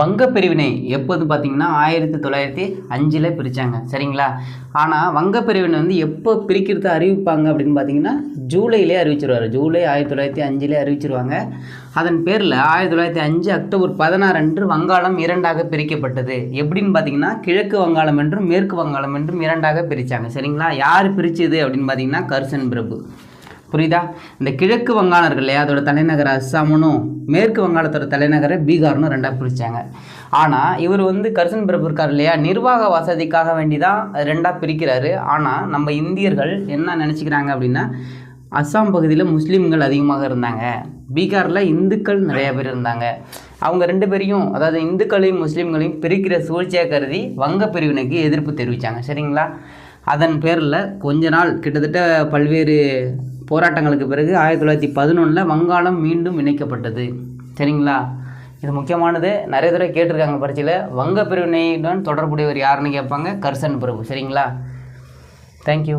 வங்க பிரிவினை எப்போது பார்த்தீங்கன்னா ஆயிரத்தி தொள்ளாயிரத்தி அஞ்சில் பிரித்தாங்க சரிங்களா? ஆனால் வங்க பிரிவினை வந்து எப்போ பிரிக்கிறது அறிவிப்பாங்க அப்படின்னு பார்த்தீங்கன்னா ஜூலையிலே அறிவிச்சிருவார். ஜூலை ஆயிரத்தி தொள்ளாயிரத்தி அஞ்சிலே அறிவிச்சிருவாங்க. அதன் பேரில் ஆயிரத்தி தொள்ளாயிரத்தி அஞ்சு அக்டோபர் பதினாறு அன்று வங்காளம் இரண்டாக பிரிக்கப்பட்டது. எப்படின்னு பார்த்தீங்கன்னா கிழக்கு வங்காளம் என்றும் மேற்கு வங்காளம் என்றும் இரண்டாக பிரித்தாங்க சரிங்களா? யார் பிரிச்சது அப்படின்னு பார்த்தீங்கன்னா கர்சன் பிரபு. புரியுதா? இந்த கிழக்கு வங்காளம் இருக்கு இல்லையா அதோட தலைநகர் அஸ்ஸாமுனும் மேற்கு வங்காளத்தோட தலைநகரை பீகார்னு ரெண்டாக பிரித்தாங்க ஆனால் இவர் வந்து கர்சன் பிரபு இருக்கார் இல்லையா நிர்வாக வசதிக்காக வேண்டி தான் ரெண்டாக பிரிக்கிறாரு. ஆனால் நம்ம இந்தியர்கள் என்ன நினச்சிக்கிறாங்க அப்படின்னா அஸ்ஸாம் பகுதியில் முஸ்லீம்கள் அதிகமாக இருந்தாங்க. பீகாரில் இந்துக்கள் நிறைய பேர் இருந்தாங்க. அவங்க ரெண்டு பேரையும் அதாவது இந்துக்களையும் முஸ்லீம்களையும் பிரிக்கிற சூழ்ச்சியாக கருதி வங்க பிரிவினைக்கு எதிர்ப்பு தெரிவித்தாங்க சரிங்களா? அதன் பேரில் கொஞ்ச நாள் கிட்டத்தட்ட பல்வேறு போராட்டங்களுக்கு பிறகு ஆயிரத்தி தொள்ளாயிரத்தி பதினொன்றில் வங்காளம் மீண்டும் இணைக்கப்பட்டது. சரிங்களா? இது முக்கியமானது. நிறைய தடவை கேட்டிருக்காங்க பரீட்சையில். வங்க பிரிவினையுடன் தொடர்புடையவர் யாருன்னு கேட்பாங்க? கர்சன் பிரபு. சரிங்களா? Thank you